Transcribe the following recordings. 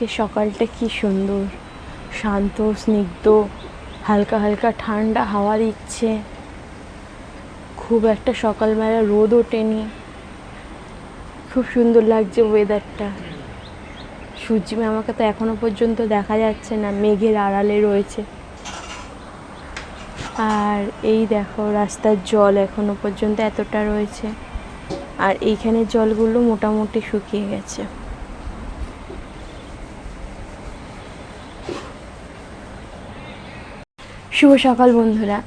আজকে সকালটা কি সুন্দর। শান্ত, স্নিগ্ধ, হালকা হালকা ঠান্ডা হাওয়া দিচ্ছে। খুব একটা সকালবেলা রোদ ওঠেনি। খুব সুন্দর লাগছে ওয়েদারটা সূর্যি আমাকে তো এখনও পর্যন্ত দেখা যাচ্ছে না, মেঘের আড়ালে রয়েছে। আর এই দেখো, রাস্তার জল এখনও পর্যন্ত এতটা রয়েছে। আর এইখানের জলগুলো মোটামুটি শুকিয়ে গেছে। শুভ সকাল বন্ধুরা।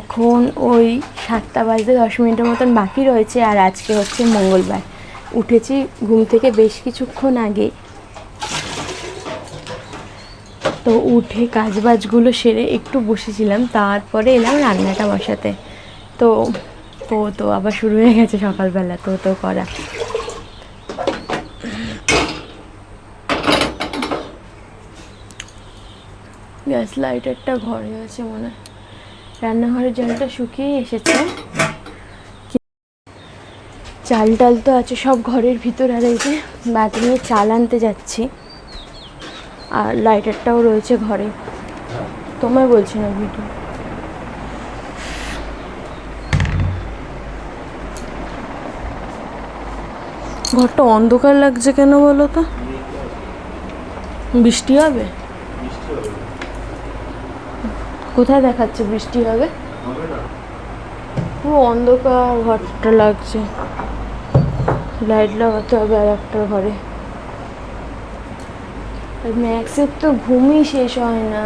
এখন ওই সাতটা বাজতে দশ মিনিটের মতন বাকি রয়েছে আর আজকে হচ্ছে মঙ্গলবার। উঠেছি ঘুম থেকে বেশ কিছুক্ষণ আগে। তো উঠে কাজবাজগুলো সেরে একটু বসেছিলাম, তারপরে এলাম রান্নাটা বসাতে। তো তো তো আবার শুরু হয়ে গেছে সকালবেলা, তো তো করা। গ্যাস লাইটারটা ঘরে আছে মনে হয়। রান্নাঘরের জলটা শুকিয়ে এসেছে। চাল টাল তো আছে সব ঘরের ভিতর আর এই নিয়ে চাল আনতে যাচ্ছি। আর লাইটারটাও রয়েছে ঘরে। তোমায় বলছি না ভিডিও। ঘরটা অন্ধকার লাগছে কেন বলো তো? বৃষ্টি হবে? কোথায় দেখাচ্ছে বৃষ্টি হবে? পুরো অন্ধকার ঘরটা লাগছে। লাইট লাগাতে হবে আর একটা ঘরে। ম্যাক্সের তো ঘুমই শেষ হয় না।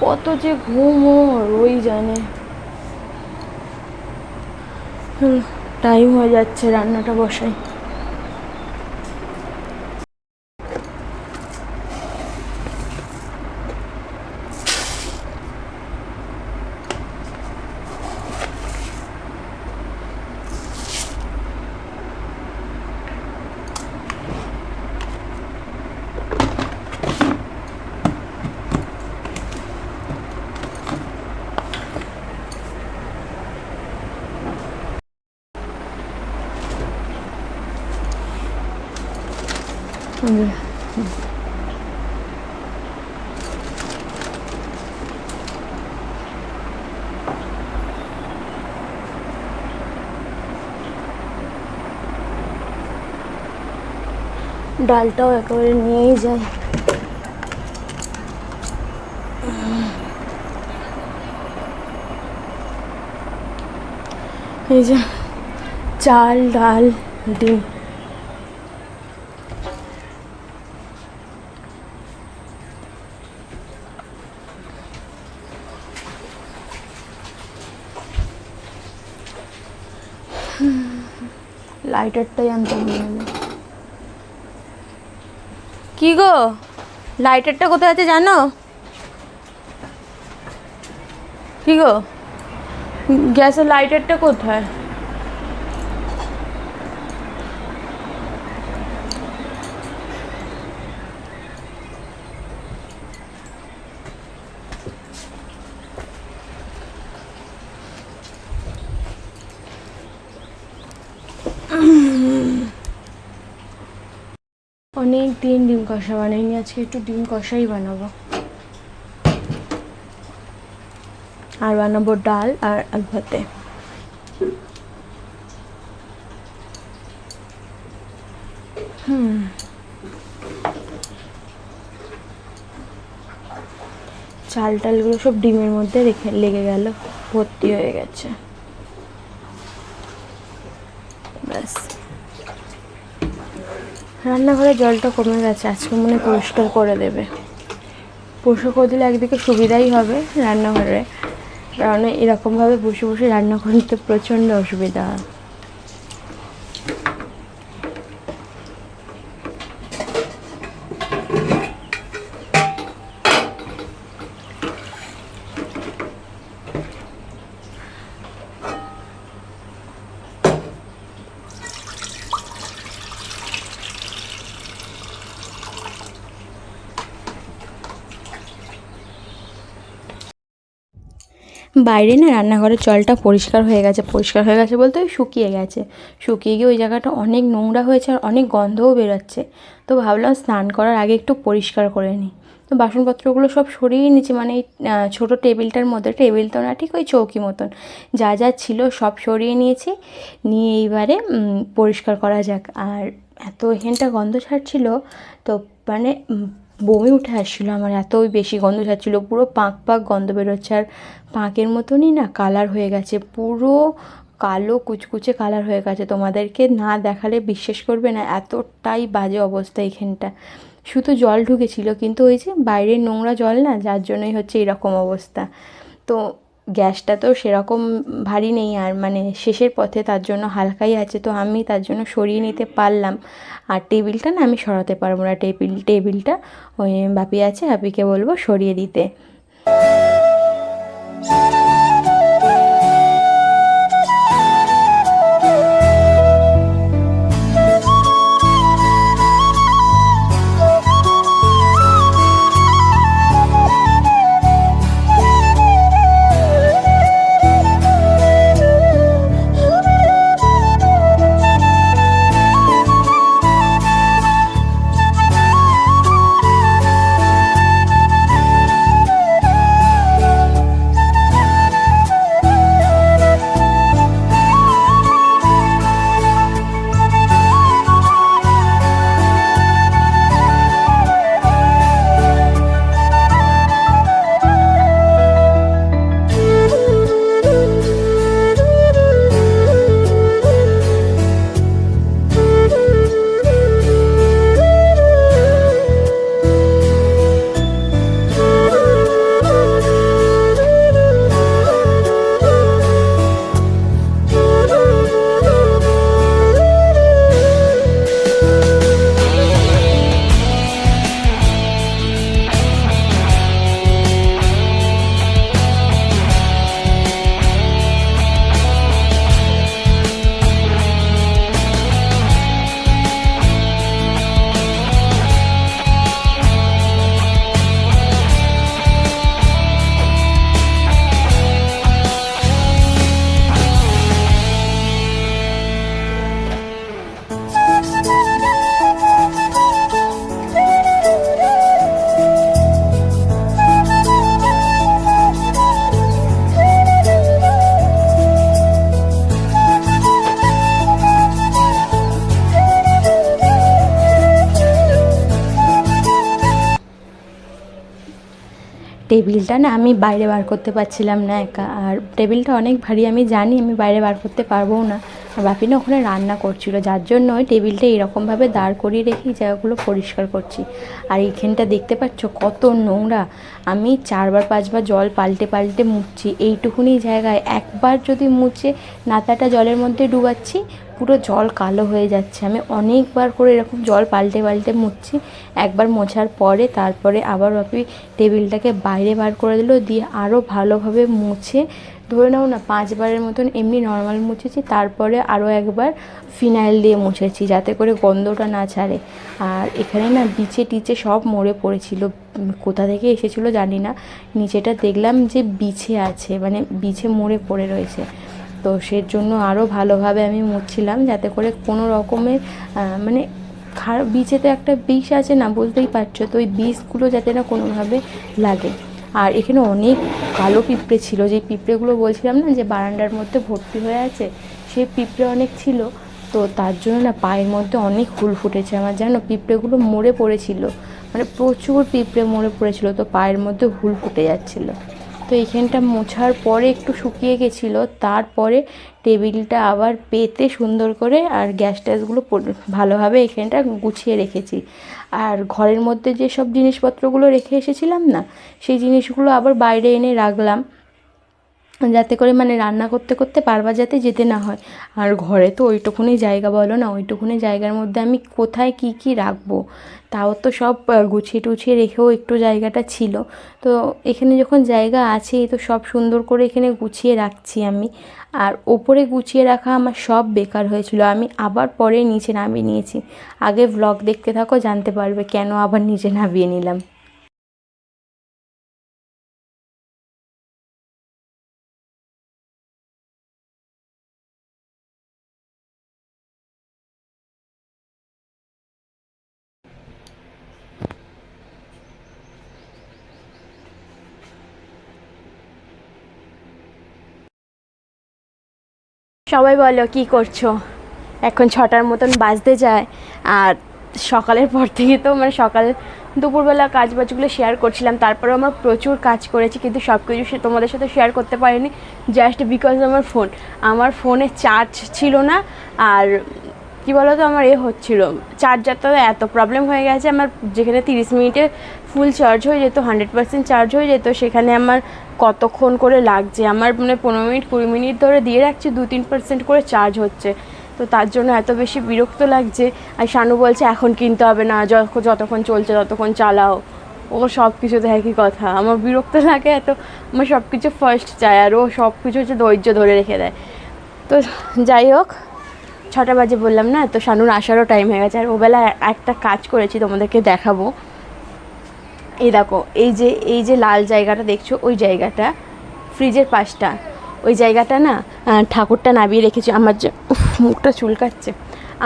কত যে ঘুম ওর, ওই জানে। টাইম হয়ে যাচ্ছে রান্নাটা বসাই ডালটাও একেবারে নিয়েই যায় এই যে চাল ডাল ডিম লাইটারটাই আনতে নাহলে। কি গো? লাইটারটা কোথায় আছে জানো? কি গো? গ্যাসের লাইটারটা কোথায়? অনেক দিন ডিম কষা বানাইনি, আজকে একটু ডিম কষাই বানাবো। আর বানাবো ডাল আর আলু ভাতে। হুম। চাল টালগুলো সব ডিমের মধ্যে রেখে লেগে গেল, ভর্তি হয়ে গেছে। রান্নাঘরে জলটা কমে গেছে, আজকে মনে পরিষ্কার করে দেবে। পরিষ্কার করে দিলে একদিকে সুবিধাই হবে রান্নাঘরে, কারণ এরকমভাবে বসে বসে রান্না করতে প্রচণ্ড অসুবিধা হয়। বাইরে না রান্নাঘরের জলটা পরিষ্কার হয়ে গেছে, পরিষ্কার হয়ে গেছে বলতে শুকিয়ে গেছে। শুকিয়ে গিয়ে ওই জায়গাটা অনেক নোংরা হয়েছে আর অনেক গন্ধও বেরোচ্ছে। তো ভাবলাম স্নান করার আগে একটু পরিষ্কার করে নিই। তো বাসনপত্রগুলো সব সরিয়ে নিয়েছি মানে এই ছোটো টেবিলটার মধ্যে, টেবিল তো না, ঠিক ওই চৌকি মতন। যা যা ছিল সব সরিয়ে নিয়েছি। নিয়ে এইবারে পরিষ্কার করা যাক। আর এত এখানটা গন্ধ ছাড়ছিল, তো মানে বমি উঠে আসছিল আমার, এতই বেশি গন্ধ ছাড়ছিল। পুরো পাঁক পাঁক গন্ধ বেরোচ্ছে আর পাঁকের মতনই না কালার হয়ে গেছে, পুরো কালো কুচকুচে কালার হয়ে গেছে। তোমাদেরকে না দেখালে বিশ্বাস করবে না, এতটাই বাজে অবস্থা এখানটা। শুধু জল ঢুকেছিল, কিন্তু ওই যে বাইরের নোংরা জল না, যার জন্যই হচ্ছে এরকম অবস্থা। তো গ্যাসটা তো সেরকম ভারী নেই, আর মানে শেষের পথে তার জন্য হালকাই আছে, তো আমি তার জন্য সরিয়ে নিতে পারলাম। আর টেবিলটা না আমি সরাতে পারব না, টেবিল, টেবিলটা ওই বাপি আছে, বাপিকে বলব সরিয়ে দিতে। টেবিলটা না আমি বাইরে বার করতে পারছিলাম না একা। আর টেবিলটা অনেক ভারী, আমি জানি আমি বাইরে বার করতে পারবও না। আর বাপি না ওখানে রান্না করছিল, যার জন্য ওই টেবিলটা এরকমভাবে দাঁড় করিয়ে রেখে জায়গাগুলো পরিষ্কার করছি। আর এইখানটা দেখতে পাচ্ছ কত নোংরা। আমি চারবার, পাঁচবার জল পাল্টে পাল্টে মুছছি। এইটুকুনি জায়গায় একবার যদি মুছে, নাতাটা জলের মধ্যে ডুবাচ্ছি পুরো জল কালো হয়ে যাচ্ছে। আমি অনেকবার করে এরকম জল পাল্টে পাল্টে মুছছি। একবার মোছার পরে তারপরে আবার বাপি টেবিলটাকে বাইরে বার করে দিল, দিয়ে আরও ভালোভাবে মুছে। ধরে নাও না, পাঁচবারের মতন এমনি নর্মাল মুছেছি। তারপরে আরও একবার ফিনাইল দিয়ে মুছেছি, যাতে করে গন্ধটা না ছাড়ে। আর এখানে না বিচে টিচে সব মরে পড়েছিল। কোথা থেকে এসেছিল জানি না। নিচেটা দেখলাম যে বিছে আছে মানে বিছে মরে পড়ে রয়েছে। তো সের জন্য আরও ভালোভাবে আমি মুছছিলাম যাতে করে কোনো রকমের মানে খারাপ বীজে তো একটা বিষ আছে না বুঝতেই পারছ, তো ওই বিষগুলো যাতে না কোনোভাবে লাগে। আর এখানে অনেক কালো পিঁপড়ে ছিল, যে পিঁপড়েগুলো বলছিলাম না যে বারান্দার মধ্যে ভর্তি হয়ে আছে, সেই পিঁপড়ে অনেক ছিল। তো তার জন্য না পায়ের মধ্যে অনেক হুল ফুটেছে আমার, জানো পিঁপড়েগুলো মরে পড়েছিল। মানে প্রচুর পিঁপড়ে মরে পড়েছিল, তো পায়ের মধ্যে হুল ফুটে যাচ্ছিল। তো এখানটা মোছার পরে একটু শুকিয়ে গেছিল, তারপরে টেবিলটা আবার পেতে সুন্দর করে আর গ্যাস ট্যাসগুলো ভালোভাবে এখানটা গুছিয়ে রেখেছি। আর ঘরের মধ্যে যেসব জিনিসপত্রগুলো রেখে এসেছিলাম না, সেই জিনিসগুলো আবার বাইরে এনে রাখলাম। যাতে করে মানে রান্না করতে করতে বারবার যাতে যেতে না হয়। আর ঘরে তো ওইটুকুনি জায়গা বলো না, ওইটুকুনি জায়গার মধ্যে আমি কোথায় কী কী রাখব? তাও তো সব গুছিয়ে টুছিয়ে রেখেও একটু জায়গাটা ছিল। তো এখানে যখন জায়গা আছেই তো সব সুন্দর করে এখানে গুছিয়ে রাখছি আমি। আর ওপরে গুছিয়ে রাখা আমার সব বেকার হয়েছিল। আমি আবার পরে নিচে নামিয়ে নিয়েছি। আগে ভ্লগ দেখতে থাকো, জানতে পারবে কেন আবার নিচে নামিয়ে নিলাম। সবাই বলো, কি করছ? এখন ছটার মতন বাজতে যায়। আর সকালের পর থেকে তো মানে সকাল দুপুরবেলা কাজ বাজগুলো শেয়ার করছিলাম। তারপরে আমার প্রচুর কাজ করেছি, কিন্তু সব কিছু তোমাদের সাথে শেয়ার করতে পারিনি। জাস্ট বিকজ আমার ফোন আমার ফোনে চার্জ ছিল না, আর কি বলো তো আমার এ হচ্ছিল। চার্জারটা এত প্রবলেম হয়ে গেছে, আমার যেখানে তিরিশ মিনিটে ফুল চার্জ হয়ে যেত হান্ড্রেড পার্সেন্ট চার্জ হয়ে যেত, সেখানে আমার কতক্ষণ করে লাগছে? আমার মানে পনেরো মিনিট, কুড়ি মিনিট ধরে দিয়ে রাখছি, দু তিন পার্সেন্ট করে চার্জ হচ্ছে। তো তার জন্য এত বেশি বিরক্ত লাগছে। আর শানু বলছে, এখন কিনতে হবে না, যত- যতক্ষণ চলছে ততক্ষণ চালাও। ও সব কিছুতে একই কথা। আমার বিরক্ত লাগে এত, আমার সব কিছু ফার্স্ট চাই, আর ও সব কিছু হচ্ছে ধৈর্য ধরে রেখে দেয়। তো যাই হোক, ছটা বাজে বললাম না? তো শানুর আসারও টাইম হয়ে গেছে। আর ওবেলা একটা কাজ করেছি, তোমাদেরকে দেখাবো। এই দেখো, এই যে এই যে লাল জায়গাটা দেখছ, ওই জায়গাটা, ফ্রিজের পাশটা। ওই জায়গাটা না ঠাকুরটা নামিয়ে রেখেছি। আমার যে মুখটা চুলকাচ্ছে।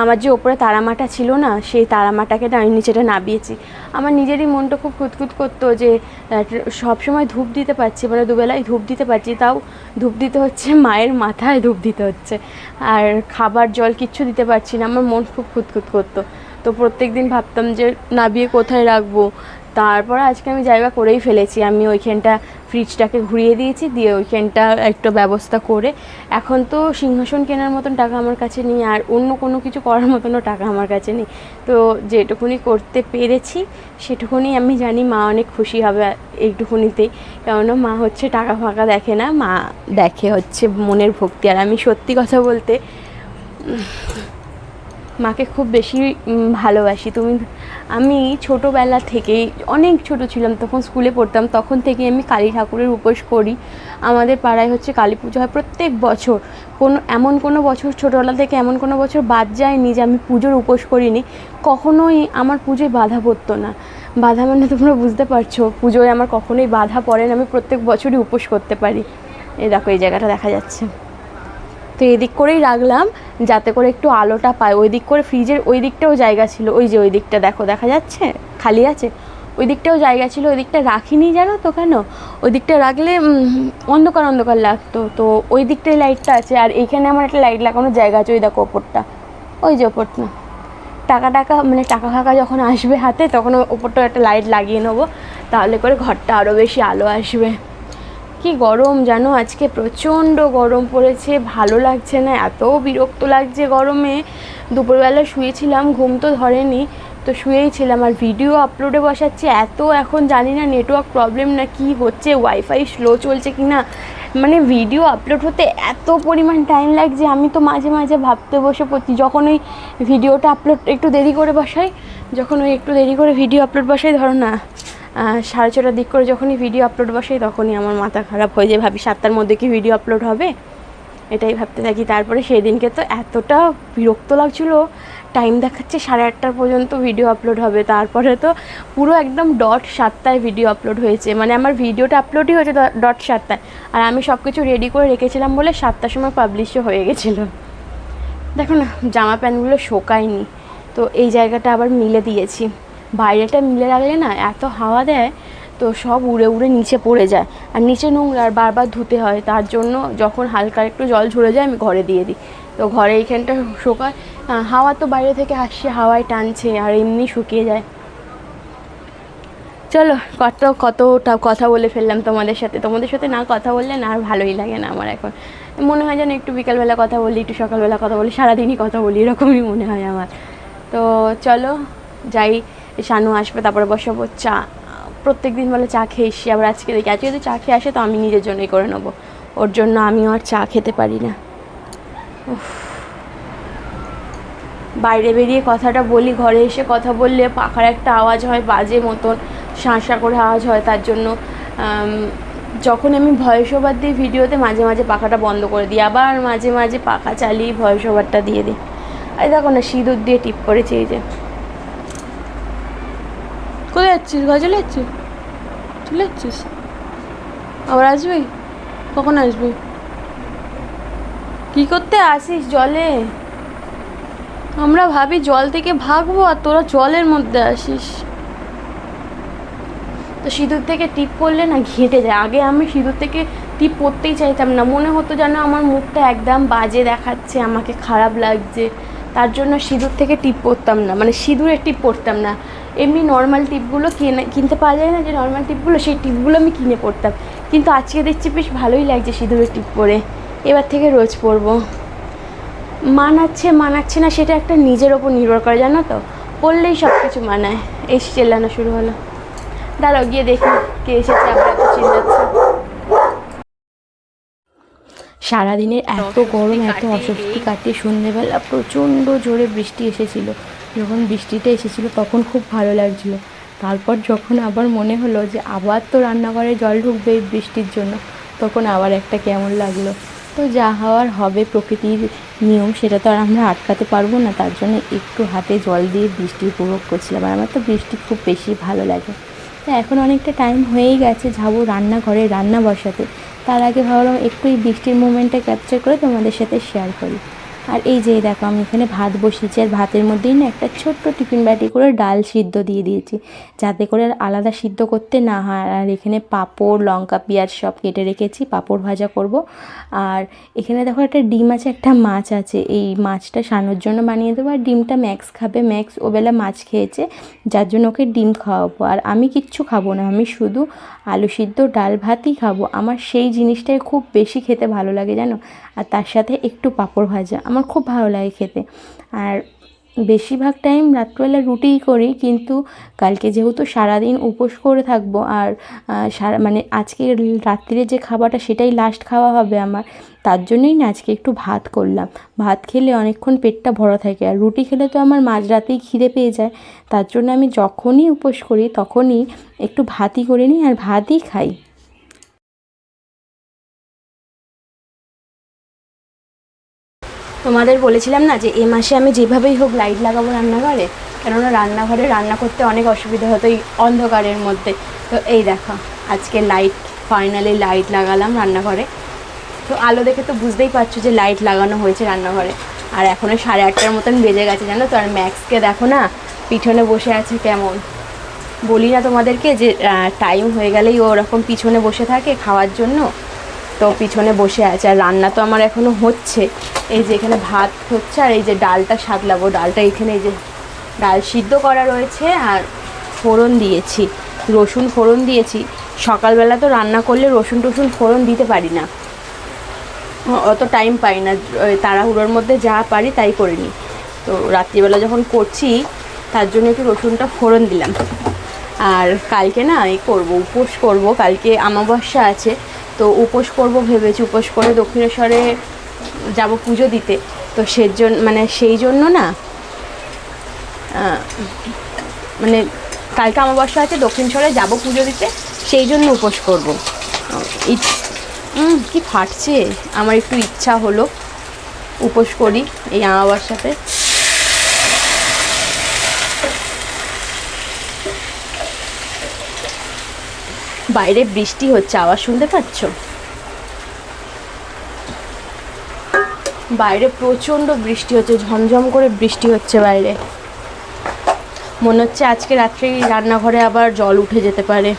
আমার যে ওপরে তারামাটা ছিল না, সেই তারামাটাকে না আমি নিচেটা নামিয়েছি। আমার নিজেরই মনটা খুব খুঁতখুত করতো যে সব সময় ধূপ দিতে পারছি মানে দুবেলায় ধূপ দিতে পারছি, তাও ধূপ দিতে হচ্ছে, মায়ের মাথায় ধূপ দিতে হচ্ছে। আর খাবার জল কিচ্ছু দিতে পারছি না, আমার মন খুব খুঁতখুত করতো। তো প্রত্যেক দিন ভাবতাম যে নাবিয়ে কোথায় রাখব? তারপর আজকে আমি জায়গা করেই ফেলেছি। আমি ওইখানটা ফ্রিজটাকে ঘুরিয়ে দিয়েছি, দিয়ে ওইখানটা একটু ব্যবস্থা করে এখন তো সিংহাসন কেনার মতন টাকা আমার কাছে নেই, আর অন্য কোনো কিছু করার মতনও টাকা আমার কাছে নেই। তো যেটুকুনি করতে পেরেছি, সেটুকুনি আমি জানি মা অনেক খুশি হবে এইটুকুনিতেই কেননা মা হচ্ছে টাকা ফাঁকা দেখে না, মা দেখে হচ্ছে মনের ভক্তি। আর আমি সত্যি কথা বলতে মাকে খুব বেশি ভালোবাসি। তুমি, আমি ছোটোবেলা থেকেই, অনেক ছোট ছিলাম, তখন স্কুলে পড়তাম, তখন থেকে আমি কালী ঠাকুরের উপোস করি। আমাদের পাড়ায় হচ্ছে কালী পুজো হয় প্রত্যেক বছর। কোনো, এমন কোনো বছর ছোটোবেলা থেকে এমন কোনো বছর বাদ যায়নি যে আমি পুজোর উপোস করিনি। কখনোই আমার পুজোয় বাধা পড়তো না। বাধা মানে তোমরা বুঝতে পারছ, পুজোয় আমার কখনোই বাধা পড়ে না, আমি প্রত্যেক বছরই উপোস করতে পারি। এই দেখো, এই জায়গাটা দেখা যাচ্ছে। তো এদিক করেই রাখলাম, যাতে করে একটু আলোটা পায় ওই দিক করে ফ্রিজের ওই দিকটাও জায়গা ছিল, ওই যে ওই দিকটা দেখো, দেখা যাচ্ছে? খালি আছে? ওই দিকটাও জায়গা ছিল ওই দিকটা রাখিনি জানো তো কেন? ওই দিকটা রাখলে অন্ধকার অন্ধকার লাগতো। তো ওই দিকটায় লাইটটা আছে, আর এইখানে আমার একটা লাইট লাগানোর জায়গা আছে, ওই দেখো ওপরটা। ওই যে ওপরটা টাকা টাকা মানে টাকা ফাঁকা যখন আসবে হাতে, তখন ওপরটা একটা লাইট লাগিয়ে নেব, তাহলে করে ঘরটা আরও বেশি আলো আসবে। কি গরম জানো? আজকে প্রচণ্ড গরম পড়েছে, ভালো লাগছে না এত বিরক্ত লাগছে গরমে। দুপুরবেলা শুয়েছিলাম, ঘুম তো ধরেনি, তো শুয়েই ছিলাম আর ভিডিও আপলোডে বসাচ্ছি, এত এখন জানি না নেটওয়ার্ক প্রবলেম না কি হচ্ছে ওয়াইফাই স্লো চলছে কি না মানে ভিডিও আপলোড হতে এত পরিমাণ টাইম লাগছে, আমি তো মাঝে মাঝে ভাবতে বসে পড়ছি, যখন ওই ভিডিওটা আপলোড একটু দেরি করে বসাই, যখন ওই একটু দেরি করে ভিডিও আপলোড বসাই, ধরো না। সাড়ে ছটার দিক করে যখনই ভিডিও আপলোড বসাই তখনই আমার মাথা খারাপ হয়ে যায়। ভাবি, সাতটার মধ্যে কি ভিডিও আপলোড হবে? এটাই ভাবতে থাকি। তারপরে সেদিনকে তো এতটা বিরক্ত লাগছিল। টাইম দেখাচ্ছে সাড়ে আটটার পর্যন্ত ভিডিও আপলোড হবে। তারপরে তো পুরো একদম ডট সাতটায় ভিডিও আপলোড হয়েছে। মানে আমার ভিডিওটা আপলোডই হয়েছে ডট সাতটায়। আর আমি সব কিছু রেডি করে রেখেছিলাম বলে সাতটার সময় পাবলিশও হয়ে গেছিল। দেখো না, জামা প্যান্টগুলো শোকায়নি। তো এই জায়গাটা আবার মিলে দিয়েছি। বাইরেটা মিলে রাখলে না এত হাওয়া দেয়, তো সব উড়ে উড়ে নিচে পড়ে যায়। আর নিচে নোংরা আর বারবার ধুতে হয়, তার জন্য যখন হালকা একটু জল ঝরে যায় আমি ঘরে দিয়ে দিই। তো ঘরে এইখানটা শোকায় হাওয়া তো বাইরে থেকে আসছে, হাওয়ায় টানছে আর এমনি শুকিয়ে যায়। চলো, কত, কতটা কথা বলে ফেললাম তোমাদের সাথে। তোমাদের সাথে না কথা বললে না আর ভালোই লাগে না আমার এখন। মনে হয় যেন একটু বিকালবেলা কথা বলি, একটু সকালবেলা কথা বলি, সারাদিনই কথা বলি, এরকমই মনে হয় আমার। তো চলো, যাই। শানু আসবে, তারপরে বসাবো চা। প্রত্যেক দিন বলে চা খেয়ে এসছি, আবার আজকে দেখি, আজকে যদি চা খেয়ে আসে তো আমি নিজের জন্যই করে নেব। ওর জন্য আমিও আর চা খেতে পারি না। বাইরে বেরিয়ে কথাটা বলি, ঘরে এসে কথা বললে পাখার একটা আওয়াজ হয়, বাজে মতন, শাঁসা করে আওয়াজ হয়, তার জন্য যখন আমি ভয়েস ওভার দিই ভিডিওতে মাঝে মাঝে পাখাটা বন্ধ করে দিই, আবার মাঝে মাঝে পাখা চালিয়ে ভয়েস ওভারটা দিয়ে দিই। এই দেখো না, সিঁদুর দিয়ে টিপ করেছে এই যে। যাচ্ছিস? চলে যাচ্ছিস চলে যাচ্ছিস আবার আসবি? কখন আসবি? কি করতে আসিস জলে? আমরা ভাবি জল থেকে ভাগবো আর তোরা জলের মধ্যে আসিস। তো সিঁদুর থেকে টিপ করলে না ঘেঁটে যায়। আগে আমি সিঁদুর থেকে টিপ পরতেই চাইতাম না। মনে হতো যেন আমার মুখটা একদম বাজে দেখাচ্ছে, আমাকে খারাপ লাগছে। তার জন্য সিঁদুর থেকে টিপ পরতাম না। মানে সিঁদুরের টিপ পরতাম না। এমনি নর্মাল টিপগুলো কিনে, কিনতে পাওয়া যায় না যে নর্মাল টিপগুলো সেই টিপগুলো আমি কিনে পরতাম কিন্তু আজকে দেখছি বেশ ভালোই লাগছে সিঁদুরের টিপ পরে। এবার থেকে রোজ পরবো। মানাচ্ছে মানাচ্ছে না, সেটা একটা নিজের ওপর নির্ভর করে, জানো তো? পড়লেই সব কিছু মানায়। এই চেল্লানো শুরু হলো। দাঁড়াও, গিয়ে দেখি কে এসেছে, আবার এত চিল্লাচ্ছে। সারাদিনের এত গরম, এত অস্বস্তি কাটিয়ে সন্ধেবেলা প্রচণ্ড জোরে বৃষ্টি এসেছিল। যখন বৃষ্টিটা এসেছিল তখন খুব ভালো লাগছিল। তারপর যখন আবার মনে হলো যে আবার তো রান্নাঘরে জল ঢুকবে এই বৃষ্টির জন্য, তখন আবার একটা কেমন লাগল। তো যা হওয়ার হবে, প্রকৃতির নিয়ম, সেটা তো আর আমরা আটকাতে পারব না। তার জন্য একটু হাতে জল দিয়ে বৃষ্টি উপভোগ করছিলাম। আর আমার তো বৃষ্টি খুব বেশি ভালো লাগে। তো এখন অনেকটা টাইম হয়েই গেছে যাব রান্নাঘরে রান্না বসাতে। তার আগে ভাবলাম একটু এই বৃষ্টির মুমেন্টটা ক্যাপচার করে তোমাদের সাথে শেয়ার করি। আর এই যে দেখো, আমি এখানে ভাত বসিয়েছি আর ভাতের মধ্যেই না একটা ছোট্ট টিফিন বাটি করে ডাল সিদ্ধ দিয়ে দিয়েছি, যাতে করে আর আলাদা সিদ্ধ করতে না হয়। আর এখানে পাঁপড়, লঙ্কা, পেঁয়াজ সব কেটে রেখেছি, পাঁপড় ভাজা করব। আর এখানে দেখো একটা ডিম আছে, একটা মাছ আছে, এই মাছটা সানোর জন্য বানিয়ে দেবো। আর ডিমটা ম্যাক্স খাবে, ম্যাক্স ওবেলা মাছ খেয়েছে, যার জন্য ওকে ডিম খাওয়াবো। আর আমি কিচ্ছু খাব না, আমি শুধু আলু সিদ্ধ, ডাল ভাতই খাব। আমার সেই জিনিসটাই খুব বেশি খেতে ভালো লাগে, জানো? আর তার সাথে একটু পাঁপড় ভাজা। আমার খুব ভালো লাগে খেতে। আর বেশিরভাগ টাইম রাত্রবেলা রুটিই করি, কিন্তু কালকে যেহেতু সারাদিন উপোস করে থাকব, আর সারা মানে আজকে রাত্রিরে যে খাবারটা সেটাই লাস্ট খাওয়া হবে আমার, তার জন্যই না আজকে একটু ভাত করলাম। ভাত খেলে অনেকক্ষণ পেটটা ভরা থাকে, আর রুটি খেলে তো আমার মাঝরাতেই খিদে পেয়ে যায়, তার জন্য আমি যখনই উপোস করি তখনই একটু ভাতই করে নিই, আর ভাতই খাই। তোমাদের বলেছিলাম না যে এ মাসে আমি যেভাবেই হোক লাইট লাগাবো রান্নাঘরে, কেননা রান্নাঘরে রান্না করতে অনেক অসুবিধা হতো এই অন্ধকারের মধ্যে। তো এই দেখো, আজকে লাইট ফাইনালি লাইট লাগালাম রান্নাঘরে। তো আলো দেখে তো বুঝতেই পারছ যে লাইট লাগানো হয়েছে রান্নাঘরে। আর এখনও সাড়ে আটটার মতন বেজে গেছে জানো তো, আর ম্যাক্সকে দেখো না, পিছনে বসে আছে কেমন। বলি না তোমাদেরকে যে টাইম হয়ে গেলেই ওরকম পিছনে বসে থাকে খাওয়ার জন্য। তো পিছনে বসে আছে আর রান্না তো আমার এখনও হচ্ছে। এই যে এখানে ভাত হচ্ছে আর এই যে ডালটা সাতলাবো। ডালটা এখানে এই যে ডাল সিদ্ধ করা রয়েছে আর ফোড়ন দিয়েছি। রসুন ফোড়ন দিয়েছি। সকালবেলা তো রান্না করলে রসুন টসুন ফোড়ন দিতে পারি না। অত টাইম পাই না। তাড়াহুড়োর মধ্যে যা পারি তাই করে নিই। তো রাত্রিবেলা যখন করছি, তার জন্য একটু রসুনটা ফোড়ন দিলাম। আর কালকে না এই করব, উপোস করব। কালকে অমাবস্যা আছে। তো উপোস করব ভেবেছি, উপোস করে দক্ষিণেশ্বরে যাব পুজো দিতে। তো সেই জন্য মানে সেই জন্য না মানে কালকে অমাবস্যা আছে, দক্ষিণেশ্বরে যাব পুজো দিতে, সেই জন্য উপোস করব। কি ফাটছে? আমার একটু ইচ্ছা হলো, উপোস করি এই অমাবস্যাতে। বাইরে বৃষ্টি হচ্ছে, আওয়াজ শুনতে পাচ্ছ? বাইরে প্রচণ্ড বৃষ্টি হচ্ছে, ঝমঝম করে বৃষ্টি হচ্ছে বাইরে। মনে হচ্ছে আজকে রাত্রে রান্নাঘরে আবার জল উঠে যেতে পারে।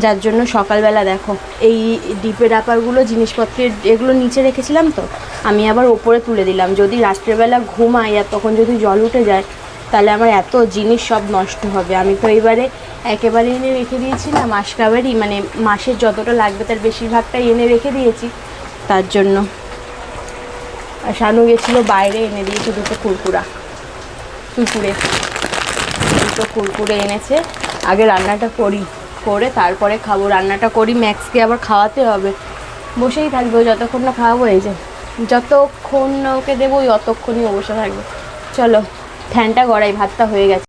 যার জন্য সকালবেলা দেখো, এই ডিপের আপারগুলো, জিনিসপত্রের এগুলো নিচে রেখেছিলাম তো, আমি আবার ওপরে তুলে দিলাম। যদি রাত্রেবেলা ঘুমাই আর তখন যদি জল উঠে যায় তাহলে আমার এত জিনিস সব নষ্ট হবে। আমি তো এবারে একেবারে এনে রেখে দিয়েছি না মাস মাসকাবারই মানে মাসের যতটা লাগবে তার বেশিরভাগটাই এনে রেখে দিয়েছি। তার জন্য। আর শানু গেছিল বাইরে এনে দিয়েছে দুটো কুরকুরা। কুরকুরে। দুটো কুরকুরে এনেছে। আগে রান্নাটা করি, করে তারপরে খাব। রান্নাটা করি, ম্যাক্সকে আবার খাওয়াতে হবে। বসেই থাকবে যতক্ষণ না খাওয়াবো, এই যে যতক্ষণ ওকে দেবো ওই অতক্ষণই বসে থাকবে। চলো। ফ্যানটা গড়াই, ভাতটা হয়ে গেছে।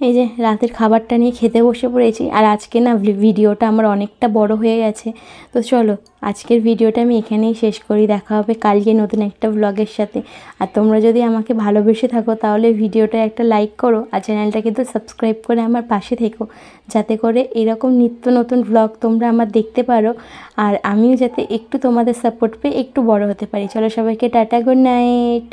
এই যে রাতের খাবারটা নিয়ে খেতে বসে পড়েছি, আর আজকে না ভিডিওটা আমার অনেকটা বড় হয়ে গেছে। তো চলো, আজকের ভিডিওটা আমি এখানেই শেষ করি, দেখা হবে কালকে নতুন একটা ব্লগের সাথে। আর তোমরা যদি আমাকে ভালোবেসে থাকো, তাহলে ভিডিওটা একটা লাইক করো, আর চ্যানেলটা কিন্তু সাবস্ক্রাইব করে আমার পাশে থেকো। যাতে করে এরকম নিত্য নতুন ব্লগ তোমরা আমার দেখতে পারো, আর আমিও যাতে একটু তোমাদের সাপোর্ট পেয়ে একটু বড় হতে পারি। চলো সবাইকে টাটা গুড নাইট